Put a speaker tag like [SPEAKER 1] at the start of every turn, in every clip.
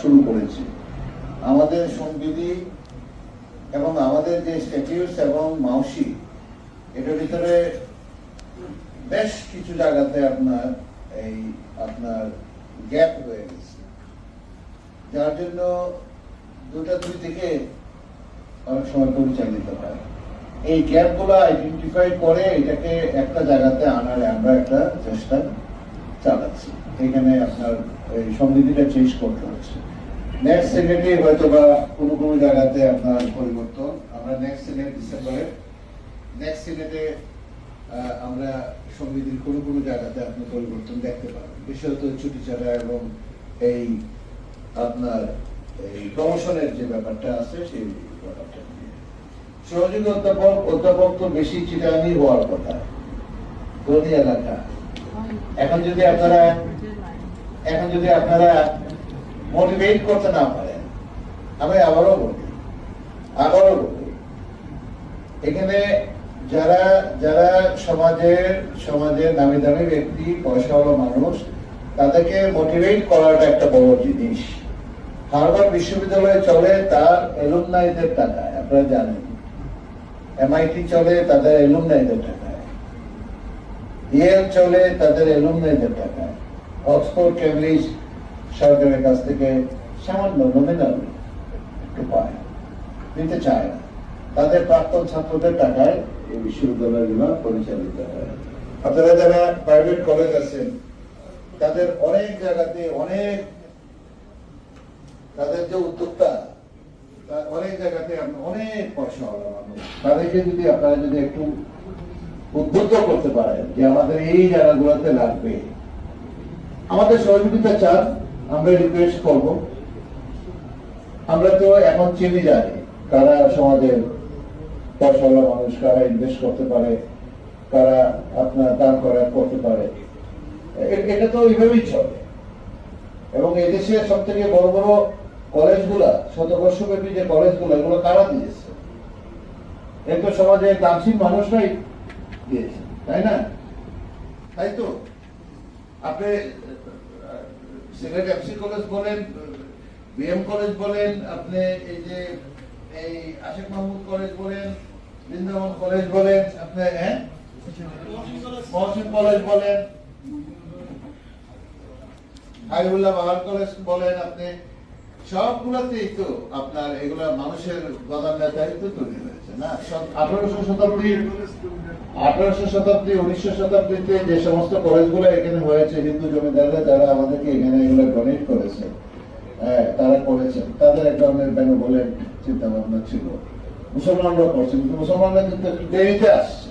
[SPEAKER 1] শুরু করেছি। আমাদের সংবিধি এবং আমাদের যে স্ট্যাটিউস এবং মাউসি, এটার ভিতরে বেশ কিছু জায়গাতে আপনার এই আপনার গ্যাপ হয়ে গেছে। যার জন্য দুটা দুই থেকে অনেক সময় পরিচালিত হয়। এই গ্যাপগুলো আইডেন্টিফাই করে এটাকে একটা জায়গাতে আনার আমরা একটা চেষ্টা চালাচ্ছি। এখানে আপনার এই চেঞ্জ করতে হচ্ছে। নেক্সট সিনেটে হয়তো বা কোনো কোনো জায়গাতে আপনার পরিবর্তন। আমরা নেক্সট সিনেট ডিসেম্বরে নেক্সট সিনেটে আমরা কোনো কোনো জায়গাতে আপনি পরিবর্তন দেখতে বিশেষত ছুটি ছাড়া এবং এই আপনার এই প্রমোশনের যে ব্যাপারটা আছে, সেই ব্যাপারটা। সহযোগী অধ্যাপক অধ্যাপক তো বেশি চিটানি হওয়ার কথা। ধনী এলাকা। এখন যদি আপনারা এখন যদি আপনারা মোটিভেট করতে না পারেন আমি আবারও বলি আবারও বলি, এখানে যারা যারা সমাজের সমাজের নামি দামি ব্যক্তি, পয়সাওয়ালা মানুষ, তাদেরকে মোটিভেট করাটা একটা বড় জিনিস। হার্ভার্ড বিশ্ববিদ্যালয়ে চলে তার এলুমনাইদের টাকা, আপনারা জানেন। এমআইটি চলে তাদের এলুমনাইদের টাকায় ইয়েল চলে, তাদের এলুমনাইদের টাকায় অক্সফোর্ড কেমব্রিজ সরকারের কাছ থেকে সামান্য নমিনাল একটু পায়। দিতে চায় না। তাদের প্রাক্তন ছাত্রদের টাকায় এই বিশ্ববিদ্যালয়গুলো পরিচালিত হয়। আপনারা যারা প্রাইভেট কলেজ আছেন, তাদের অনেক জায়গাতে অনেক তাদের যে উদ্যোক্তা অনেক জায়গাতে অনেক পয়সাওয়ালা মানুষ তাদেরকে যদি আপনারা যদি একটু উদ্বুদ্ধ করতে পারেন যে আমাদের এই জায়গাগুলোতে লাগবে। আমাদের সহযোগিতা চান, আমরা রিকোয়েস্ট করব। আমরা তো এখন চিনি জানি কারা সমাজের পয়সাওয়ালা মানুষ, কারা ইনভেস্ট করতে পারে, কারা আপনার দান করা করতে পারে। এটা তো এইভাবেই চলে। এবং এদেশের সব থেকে বড় বড় কলেজগুলা, শতবর্ষব্যাপী যে কলেজগুলো, এগুলো কারা দিয়েছে? এ তো সমাজে দামসীন মানুষরাই দিয়েছে, তাই না? তাই তো? আপনি সিলেট এফসি কলেজ বলেন বিএম কলেজ বলেন, আপনি এই যে এই মাহমুদ কলেজ বলেন, বৃন্দাবন কলেজ বলেন, আপনি হ্যাঁ? মহসিন কলেজ বলেন কলেজ বলেন আপনি, সবগুলোতেই তো আপনার এগুলা মানুষের গদান নেতাই তো তৈরি হয়েছে, না? আঠারোশো শতাব্দীর আঠারোশো শতাব্দী উনিশশো শতাব্দীতে যে সমস্ত কলেজগুলো এখানে হয়েছে হিন্দু জমিদাররা যারা আমাদেরকে এখানে এগুলো ডোনেট করেছে। হ্যাঁ, তারা করেছেন। তাদের এক ধরনের বেনবলের চিন্তা ভাবনা ছিল। মুসলমানরা করছেন। কিন্তু মুসলমানরা কিন্তু একটু দেরিতে আসছে।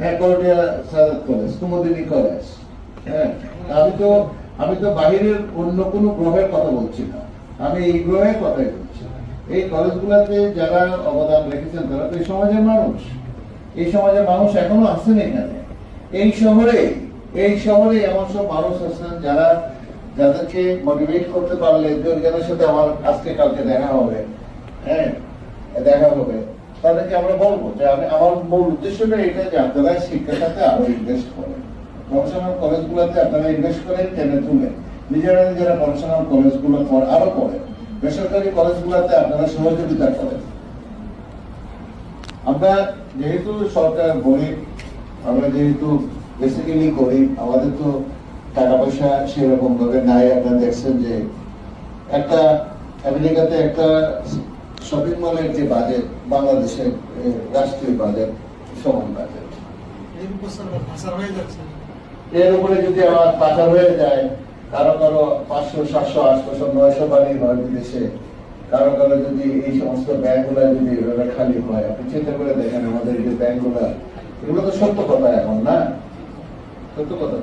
[SPEAKER 1] হ্যাঁ কলেজ কুমুদিনী কলেজ। হ্যাঁ আমি তো আমি তো বাহিরের অন্য কোনো গ্রহের কথা বলছি না। আমি এই গ্রহের কথাই বলছি। এই কলেজগুলোতে যারা অবদান রেখেছেন তারা তো এই সমাজের মানুষ। এই সমাজের মানুষ এখনও আছেন এখানে। এই শহরে এই শহরে এমন সব মানুষ আছেন যারা, যাদেরকে মোটিভেট করতে পারলে যাদের সাথে আমার আজকে কালকে দেখা হবে। হ্যাঁ দেখা হবে। তাদেরকে আমরা বলব যে আমি, আমার মূল উদ্দেশ্যটা এটা যে আপনারা শিক্ষার সাথে আরও ইনভেস্ট করেন। প্রফেশনাল কলেজগুলোতে আপনারা ইনভেস্ট করেন টেনে তুলেন। নিজেরা নিজেরা প্রফেশনাল কলেজগুলো আরও করেন। বেসরকারি কলেজগুলোতে আপনারা সহযোগিতা করেন। আমরা যেহেতু সরকার গরিব আমরা যেহেতু বেসিক্যালি গরিব আমাদের তো টাকা পয়সা সেরকম ভাবে নাই। আপনারা দেখছেন যে একটা আমেরিকাতে একটা শপিং মলের যে বাজেট বাংলাদেশের রাষ্ট্রীয় বাজেট সমান বাজেট এর উপরে যদি আমার পাচার হয়ে যায় কারও কারও পাঁচশো সাতশো আটশো নয়শো বাড়ি হয় বিদেশে কারও কারও যদি এই সমস্ত ব্যাংক ব্যাংকগুলো যদি খালি হয়, আপনি চিন্তা করে দেখেন আমাদের যে ব্যাংকগুলো, এগুলো তো সত্য কথা এখন, না? সত্য কথা